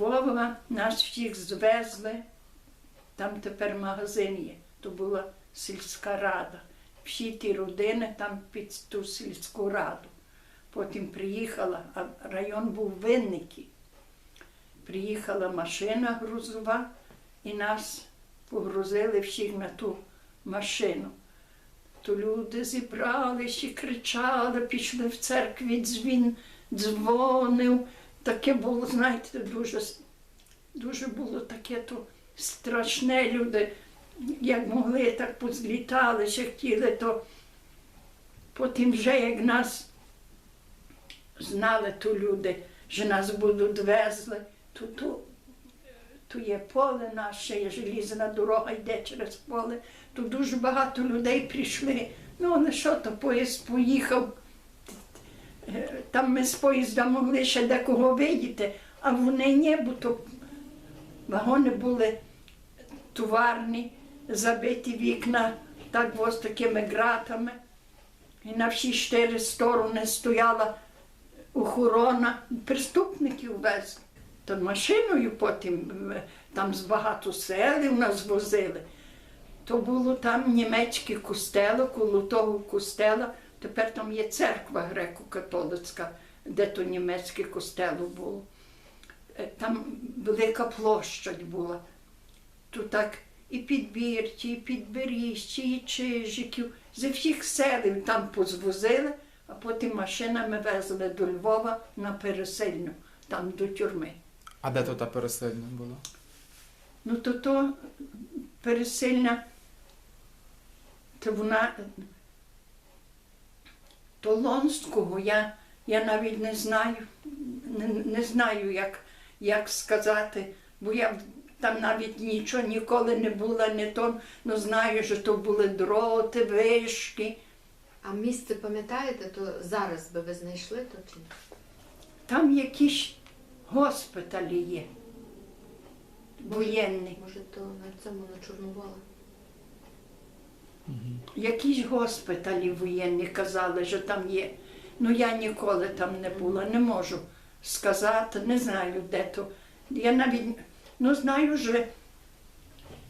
Львова нас всіх звезли. Там тепер магазин є. То була сільська рада. Всі ті родини там під ту сільську раду. Потім приїхала, а район був Винники. Приїхала машина грузова і нас погрузили всіх на ту машину. То люди зібралися, кричали, пішли в церкві, дзвін дзвонив. Таке було, знаєте, дуже, дуже було таке то страшне люди, як могли, так позлітали, ще хотіли, то потім вже як нас знали то люди, що нас будуть везли, то, то, то є поле наше, є желізна дорога йде через поле, то дуже багато людей прийшли. Ну, але що то поїзд поїхав. Там ми з поїзда могли ще декого видіти, а вони ні, бо то вагони були товарні, забиті вікна, так ось такими гратами. І на всі чотири сторони стояла охорона, преступників везли. То машиною потім е, там з багато селів нас возили. То було там німецьке костело, коло того костела. Тепер там є церква греко-католицька, де то німецьке костело було. Е, Там велика площадь була. То так і підбірці, і підберіжці, і чижиків. Зі всіх селів там позвозили, а потім машинами везли до Львова на пересильну, там до тюрми. А де тут та пересильна була? Ну то то пересильна, то вона Толонського я, я навіть не знаю, не, не знаю, як, як сказати, бо я там навіть нічого ніколи не була, не то, ну знаю, що то були дроти, вишки. А місце пам'ятаєте, то зараз би ви знайшли то чи? Там якісь госпіталі є. Воєнні. Може, то на цьому на Чорновола? Якісь госпіталі воєнні казали, що там є. Ну я ніколи там не була, не можу сказати, не знаю де то. Я навіть ну знаю, що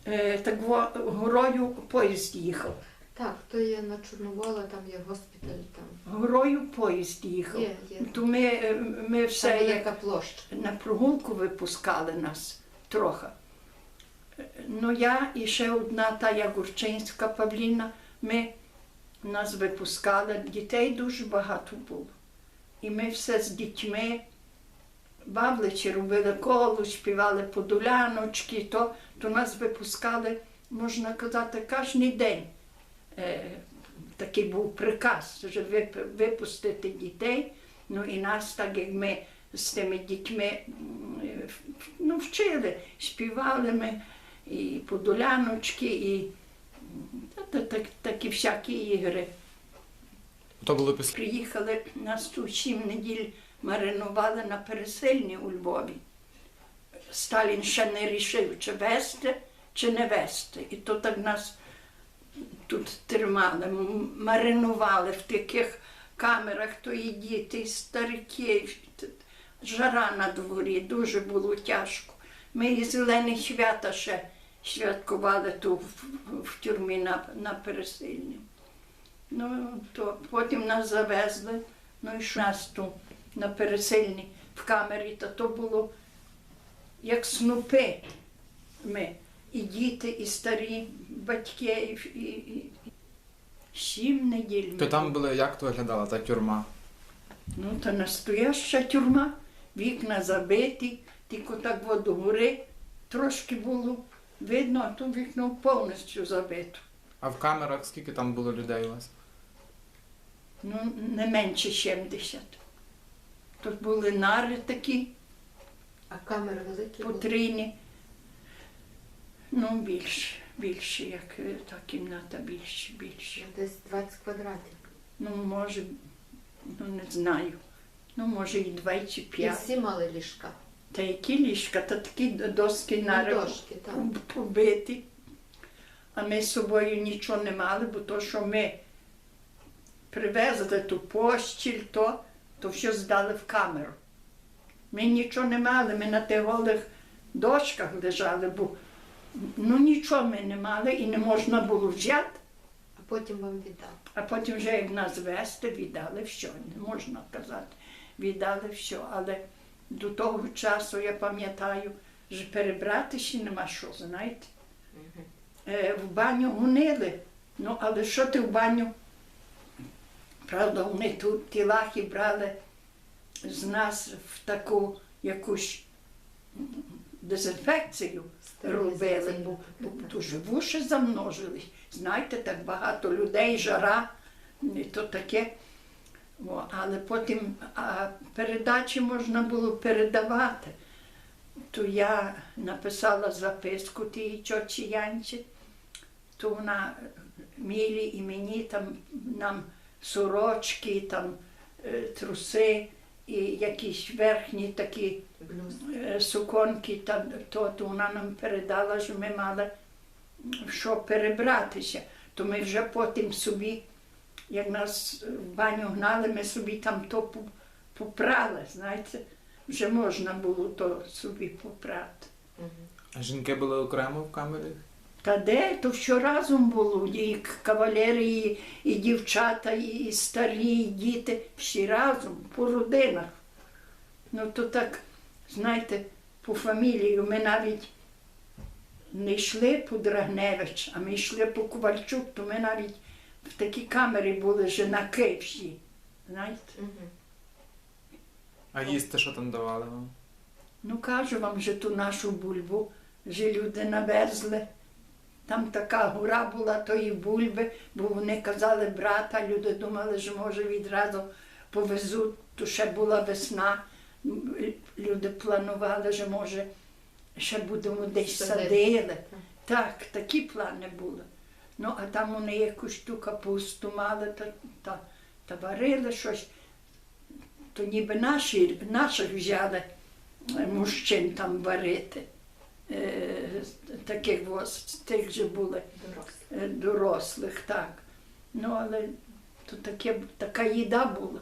е, так горою поїзд їхав. Так, то є на Чорновола, там є госпіталь, там Горою поїзд їхав. є, є. То ми, е, ми все велика площа. на прогулку випускали нас трохи. Ну я і ще одна та Ягурчинська Павліна, ми нас випускали, дітей дуже багато було. І ми все з дітьми бавличі робили коло, співали подоляночки, то, то нас випускали, можна казати, кожен день. Е, такий був приказ, що вип- випустити дітей. Ну і нас, так як ми з тими дітьми ну, вчили, співали ми і подоляночки, і та, та, такі всякі ігри. То було після. Приїхали нас тут сім неділь маринували на пересильні у Львові. Сталін ще не рішив, чи вести, чи не вести. І то так нас тут тримали, маринували в таких камерах, то і діти, і старики, жара на дворі, дуже було тяжко. Ми і зелені свята ще святкували тут в, в- тюрмі на, на пересильні. Ну, то потім нас завезли, ну і тут на пересильні в камері, та то було як снупи ми. І діти, і старі батьки, і, і, і сім неділь. То там були. як то виглядала та тюрма? Ну, та настояща тюрма, вікна забиті, тільки так во гори трошки було видно, а то вікно повністю забито. А в камерах скільки там було людей у вас? Ну, не менше 70. Тут були нари такі А камери великі були? потрійні. Ну, більше, більше, як е, та кімната, більше, більше. Десь 20 квадратів. Ну, може, ну не знаю. Ну, може, і 25. І всі мали ліжка. Та які ліжка, та такі доски На нари дошки, так. побиті. А ми з собою нічого не мали, бо то, що ми привезли ту постіль, то, то все здали в камеру. Ми нічого не мали, ми на тих голих дошках лежали, бо ну нічого ми не мали і не можна було взяти. А потім вам віддали. А потім вже як нас вести, віддали все, не можна казати, віддали все. Але до того часу я пам'ятаю, що перебрати ще нема що, знаєте. Е, в баню гонили, ну але що ти в баню? Правда, вони тут ті лахи брали з нас в таку якусь дезінфекцію робили, бо, бо дуже вуші замножились. Знаєте, так багато людей, жара, і то таке. О, але потім а передачі можна було передавати. То я написала записку тій чочі Янчі, то вона мілі і мені там нам сорочки, там е, труси і якісь верхні такі е, суконки, та, то, то вона нам передала, що ми мали що перебратися. То ми вже потім собі, як нас в баню гнали, ми собі там то попрали, знаєте, вже можна було то собі попрати. А жінки були окремо в камері? Та де, то що разом було, і кавалери, і, і дівчата, і, старі, і діти, всі разом, по родинах. Ну то так, знаєте, по фамілії ми навіть не йшли по Драгневич, а ми йшли по Ковальчук, то ми навіть в такій камері були женаки всі. Знаєте? А їсти що там давали вам? Ну кажу вам, що ту нашу бульбу, що люди навезли. Там така гора була тої бульби, бо вони казали брата, люди думали, що може відразу повезуть, то ще була весна. Люди планували, що може ще будемо десь садили. Так, такі плани були. Ну, а там вони якусь ту капусту мали та, та, та варили щось. То ніби наші, наших взяли мужчин там варити. Таких ось, тих же були Дорослі. е, дорослих, так. Ну, але то таке, така їда була.